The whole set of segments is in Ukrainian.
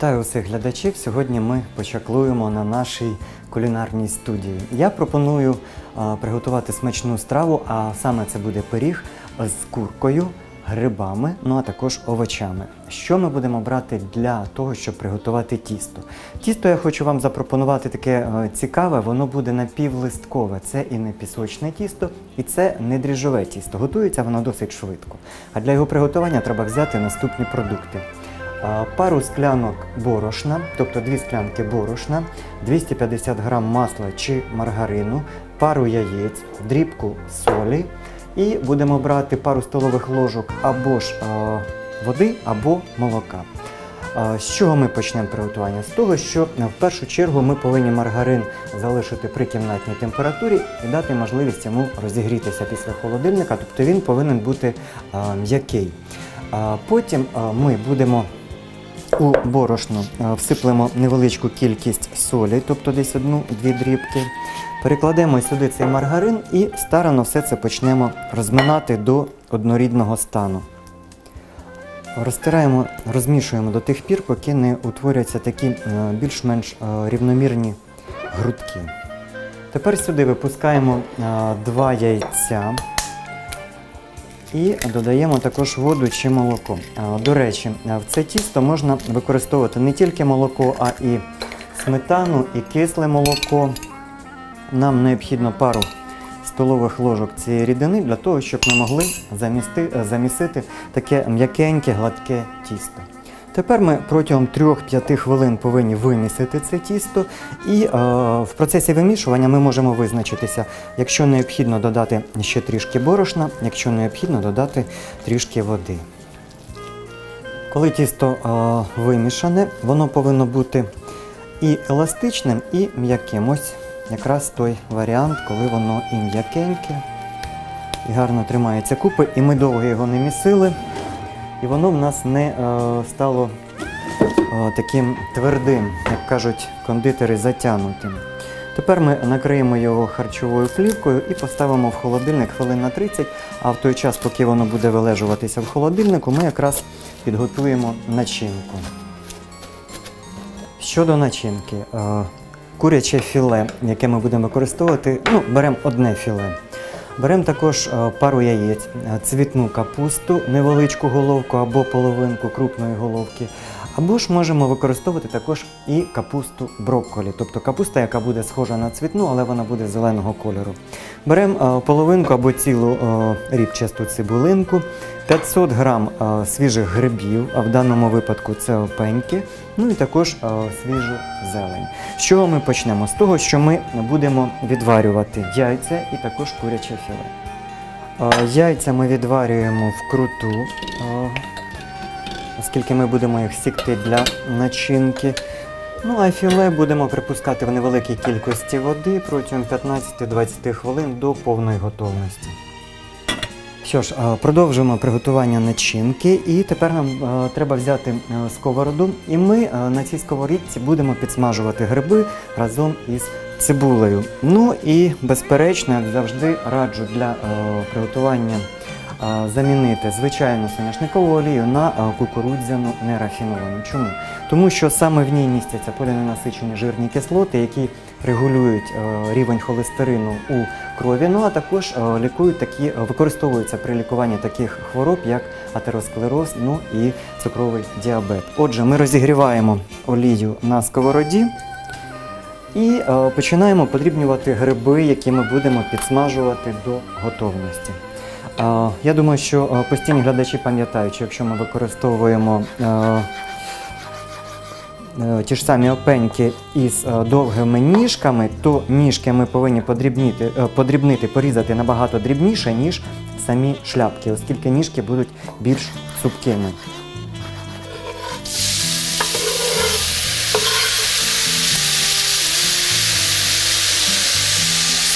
Вітаю усіх глядачів. Сьогодні ми почаклуємо на нашій кулінарній студії. Я пропоную приготувати смачну страву, а саме це буде пиріг з куркою, грибами, ну а також овочами. Що ми будемо брати для того, щоб приготувати тісто? Тісто я хочу вам запропонувати таке цікаве, воно буде напівлисткове. Це і не пісочне тісто, і це не дріжджове тісто. Готується воно досить швидко. А для його приготування треба взяти наступні продукти. Пару склянок борошна, тобто дві склянки борошна, 250 грам масла чи маргарину, пару яєць, дрібку солі і будемо брати пару столових ложок або ж води, або молока. З чого ми почнемо приготування? З того, що в першу чергу ми повинні маргарин залишити при кімнатній температурі і дати можливість йому розігрітися після холодильника, тобто він повинен бути м'який. Потім ми будемо у борошно е, всиплемо невеличку кількість солі, тобто десь одну-дві дрібки. Перекладемо сюди цей маргарин і старано все це почнемо розминати до однорідного стану. Розтираємо, розмішуємо до тих пір, поки не утворяться такі е, більш-менш е, рівномірні грудки. Тепер сюди випускаємо два яйця. І додаємо також воду чи молоко. До речі, в це тісто можна використовувати не тільки молоко, а і сметану, і кисле молоко. Нам необхідно пару столових ложок цієї рідини для того, щоб ми могли замісти, е, замісити таке м'якеньке, гладке тісто. Тепер ми протягом 3-5 хвилин повинні вимісити це тісто, і е, в процесі вимішування ми можемо визначитися, якщо необхідно додати ще трішки борошна, якщо необхідно додати трішки води. Коли тісто е, вимішане, воно повинно бути і еластичним, і м'яким. Ось якраз той варіант, коли воно і м'якеньке, і гарно тримається купи, і ми довго його не місили і воно в нас не е, стало е, таким твердим, як кажуть кондитери, затягнутим. Тепер ми накриємо його харчовою плівкою і поставимо в холодильник хвилин на 30, а в той час, поки воно буде вилежуватися в холодильнику, ми якраз підготуємо начинку. Щодо начинки, е, куряче філе, яке ми будемо використовувати, ну, беремо одне філе. Беремо також е, пару яєць, е, цвітну капусту, невеличку головку або половинку крупної головки. Або ж можемо використовувати також і капусту брокколі, тобто капуста, яка буде схожа на цвітну, але вона буде зеленого кольору. Беремо е, половинку або цілу рібчасту цибулинку, 500 грам свіжих грибів, а в даному випадку це опеньки, ну і також свіжу зелень. З чого ми почнемо? З того, що ми будемо відварювати яйця і також куряче філе. Яйця ми відварюємо вкруту, оскільки ми будемо їх сікти для начинки. Ну а філе будемо припускати в невеликій кількості води протягом 15-20 хвилин до повної готовності. Що ж, продовжуємо приготування начинки, і тепер нам треба взяти сковороду, і ми на цій сковорідці будемо підсмажувати гриби разом із цибулею. Ну і безперечно, як завжди, раджу для приготування замінити звичайну соняшникову олію на кукурудзяну нерафіновану. Чому? Тому що саме в ній містяться поліненасичені жирні кислоти, які регулюють рівень холестерину у крові, ну а також лікують такі, використовуються при лікуванні таких хвороб, як атеросклероз, ну і цукровий діабет. Отже, ми розігріваємо олію на сковороді. І починаємо подрібнювати гриби, які ми будемо підсмажувати до готовності. Я думаю, що постійні глядачі пам'ятають, що якщо ми використовуємо ті ж самі опеньки із довгими ніжками, то ніжки ми повинні подрібнити, подрібнити, порізати набагато дрібніше, ніж самі шляпки, оскільки ніжки будуть більш цупкими.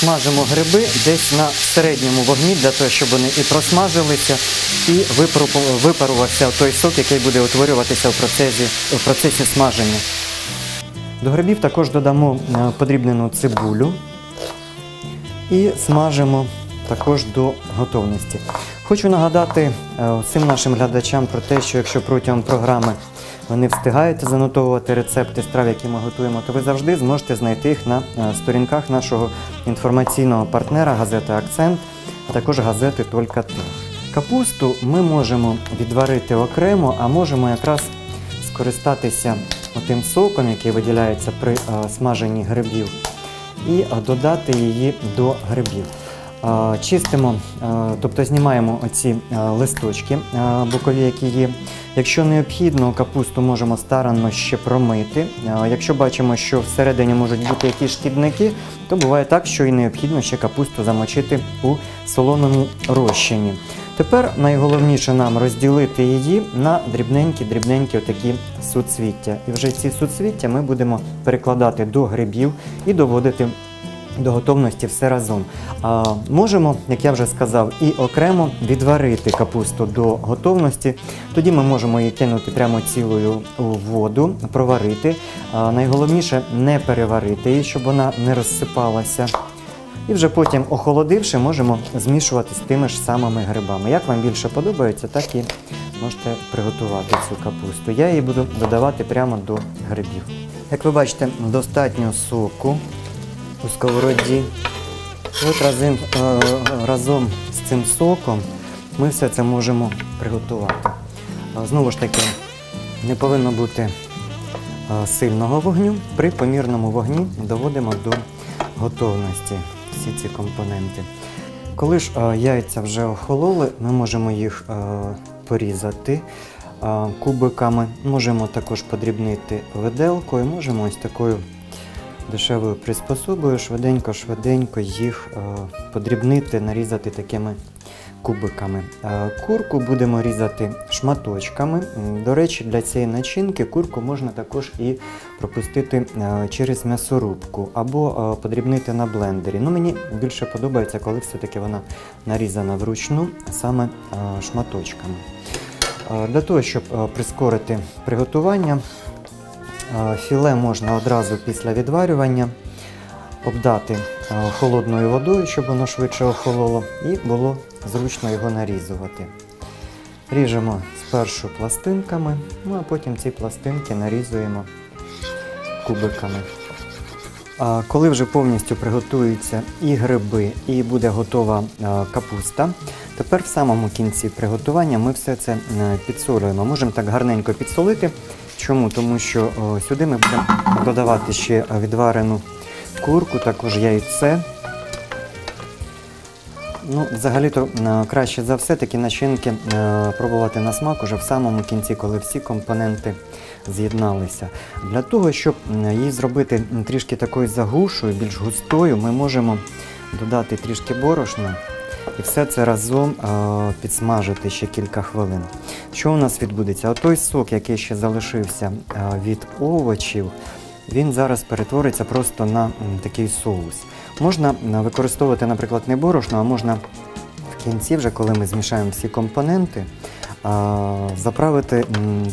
Смажимо гриби десь на середньому вогні, для того, щоб вони і просмажилися, і випарувався той сок, який буде утворюватися в процесі, в процесі смаження. До грибів також додамо подрібнену цибулю і смажимо також до готовності. Хочу нагадати всім нашим глядачам про те, що якщо протягом програми ви не встигаєте занотовувати рецепти страв, які ми готуємо, то ви завжди зможете знайти їх на е, сторінках нашого інформаційного партнера газети Акцент, а також газети Тільки ти. Капусту ми можемо відварити окремо, а можемо якраз скористатися тим соком, який виділяється при е, смаженні грибів, і е, додати її до грибів. Чистимо, тобто знімаємо оці листочки бокові, які є. Якщо необхідно, капусту можемо старанно ще промити. Якщо бачимо, що всередині можуть бути якісь шкідники, то буває так, що і необхідно ще капусту замочити у солоному розчині. Тепер найголовніше нам розділити її на дрібненькі-дрібненькі отакі суцвіття. І вже ці суцвіття ми будемо перекладати до грибів і доводити до готовності все разом. А, можемо, як я вже сказав, і окремо відварити капусту до готовності. Тоді ми можемо її кинути прямо цілою у воду, проварити. А, найголовніше не переварити її, щоб вона не розсипалася. І вже потім, охолодивши, можемо змішувати з тими ж самими грибами. Як вам більше подобається, так і можете приготувати цю капусту. Я її буду додавати прямо до грибів. Як ви бачите, достатньо соку у сковороді. От разом, е, разом з цим соком ми все це можемо приготувати. Знову ж таки, не повинно бути е, сильного вогню. При помірному вогні доводимо до готовності всі ці компоненти. Коли ж е, яйця вже охололи, ми можемо їх е, порізати е, кубиками, можемо також подрібнити виделкою, можемо ось такою дешевою приспособою швиденько-швиденько їх е, подрібнити, нарізати такими кубиками. Е, Курку будемо різати шматочками. До речі, для цієї начинки курку можна також і пропустити е, через м'ясорубку або подрібнити на блендері. Ну, мені більше подобається, коли все-таки вона нарізана вручну, саме шматочками. Для того, щоб прискорити приготування, філе можна одразу після відварювання обдати холодною водою, щоб воно швидше охололо, і було зручно його нарізувати. Ріжемо спершу пластинками, ну а потім ці пластинки нарізуємо кубиками. А коли вже повністю приготуються і гриби, і буде готова капуста, тепер в самому кінці приготування ми все це е, підсолюємо. Можемо так гарненько підсолити. Чому? Тому що о, сюди ми будемо додавати ще відварену курку, також яйце. Ну, взагалі-то е, краще за все такі начинки е, пробувати на смак уже в самому кінці, коли всі компоненти з'єдналися. Для того, щоб її зробити трішки такою загушою, більш густою, ми можемо додати трішки борошна і все це разом е, підсмажити ще кілька хвилин. Що у нас відбудеться? Отой сок, який ще залишився е, від овочів, він зараз перетвориться просто на такий соус. Можна е, використовувати, наприклад, не борошно, а можна в кінці, вже коли ми змішаємо всі компоненти, заправити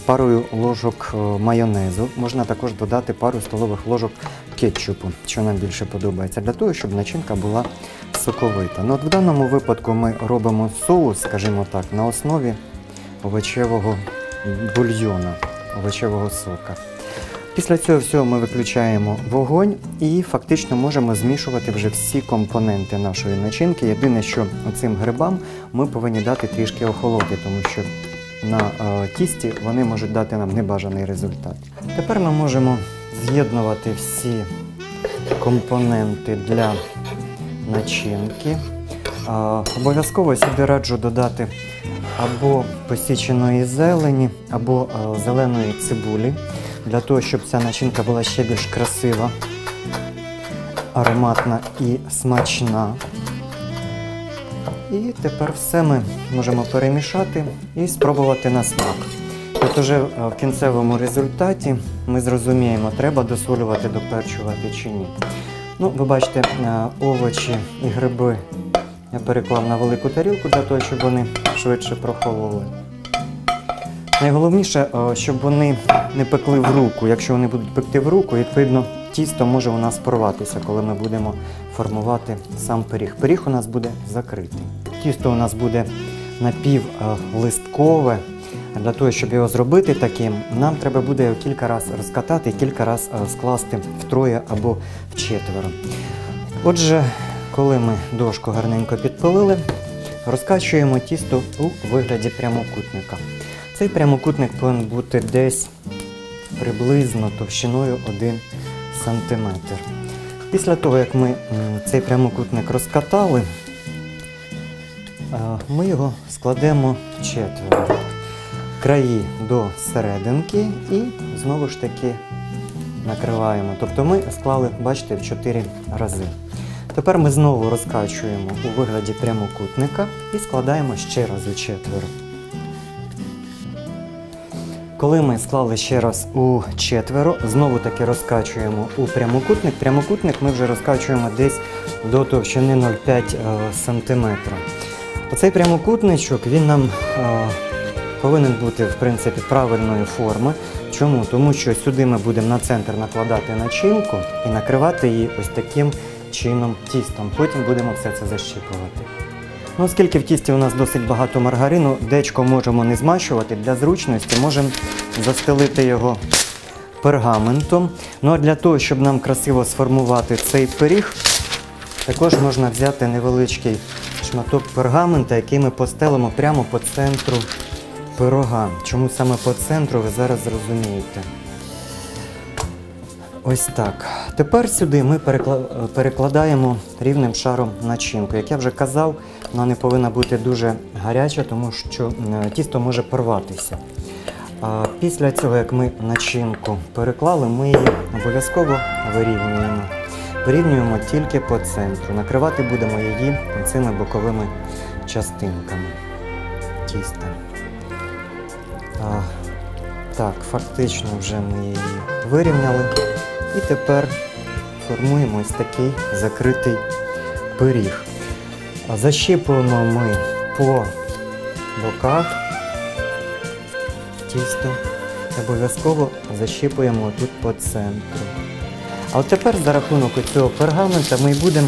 парою ложок е, майонезу. Можна також додати пару столових ложок кетчупу, що нам більше подобається, для того, щоб начинка була соковита. Ну, от в даному випадку ми робимо соус, скажімо так, на основі овочевого бульйона, овочевого сока. Після цього всього ми виключаємо вогонь і фактично можемо змішувати вже всі компоненти нашої начинки. Єдине, що цим грибам ми повинні дати трішки охолоти, тому що на е, тісті вони можуть дати нам небажаний результат. Тепер ми можемо з'єднувати всі компоненти для начинки. Обов'язково сюди раджу додати або посіченої зелені, або зеленої цибулі, для того, щоб ця начинка була ще більш красива, ароматна і смачна. І тепер все ми можемо перемішати і спробувати на смак. От уже е, в кінцевому результаті ми зрозуміємо, треба досолювати, доперчувати чи ні. Ну, ви бачите, е, овочі і гриби я переклав на велику тарілку для того, щоб вони швидше прохололи. Найголовніше, е, щоб вони не пекли в руку. Якщо вони будуть пекти в руку, відповідно, тісто може у нас порватися, коли ми будемо формувати сам пиріг. Пиріг у нас буде закритий. Тісто у нас буде напівлисткове, Для того, щоб його зробити таким, нам треба буде його кілька разів розкатати і кілька разів е, скласти втроє або вчетверо. Отже, коли ми дошку гарненько підпилили, розкачуємо тісто у вигляді прямокутника. Цей прямокутник повинен бути десь приблизно товщиною 1 см. Після того, як ми цей прямокутник розкатали, е, ми його складемо четверо. Краї до серединки і знову ж таки накриваємо. Тобто ми склали, бачите, в 4 рази. Тепер ми знову розкачуємо у вигляді прямокутника і складаємо ще раз у четверо. Коли ми склали ще раз у четверо, знову таки розкачуємо у прямокутник. Прямокутник ми вже розкачуємо десь до товщини 0,5 см. Оцей прямокутничок він нам е, повинен бути в принципі правильної форми. Чому? Тому що сюди ми будемо на центр накладати начинку і накривати її ось таким чином тістом. Потім будемо все це защіпувати. Ну, оскільки в тісті у нас досить багато маргарину, дечко можемо не змащувати. Для зручності можемо застелити його пергаментом. Ну а для того, щоб нам красиво сформувати цей пиріг, також можна взяти невеличкий шматок пергамента, який ми постелимо прямо по центру пирога. Чому саме по центру, ви зараз зрозумієте. Ось так. Тепер сюди ми перекладаємо рівним шаром начинку. Як я вже казав, вона не повинна бути дуже гаряча, тому що тісто може порватися. А після цього, як ми начинку переклали, ми її обов'язково вирівнюємо. Вирівнюємо тільки по центру. Накривати будемо її цими боковими частинками тіста. Так, фактично вже ми її вирівняли. І тепер формуємо ось такий закритий пиріг. Защіпуємо ми по боках тісто. Обов'язково защіпуємо тут по центру. А от тепер за рахунок цього пергамента ми будемо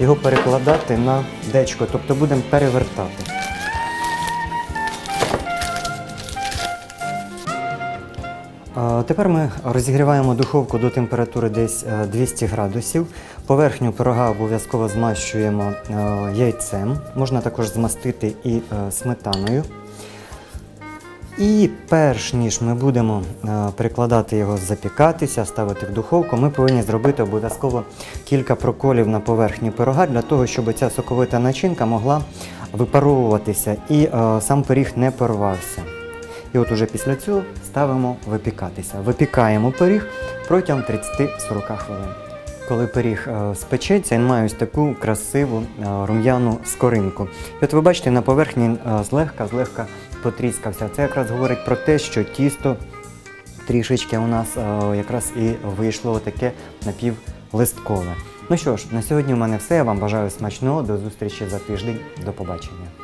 його перекладати на дечко, тобто будемо перевертати. Тепер ми розігріваємо духовку до температури десь е, 200 градусів. Поверхню пирога обов'язково змащуємо е, яйцем. Можна також змастити і е, сметаною. І перш ніж ми будемо е, перекладати його запікатися, ставити в духовку, ми повинні зробити обов'язково кілька проколів на поверхні пирога для того, щоб ця соковита начинка могла випаровуватися і е, сам пиріг не порвався. І от уже після цього ставимо випікатися. Випікаємо пиріг протягом 30-40 хвилин. Коли пиріг е, спечеться, він має ось таку красиву е, рум'яну скоринку. І от ви бачите, на поверхні е, злегка, злегка потріскався. Це якраз говорить про те, що тісто трішечки у нас якраз і вийшло таке напівлисткове. Ну що ж, на сьогодні в мене все. Я вам бажаю смачного. До зустрічі за тиждень. До побачення.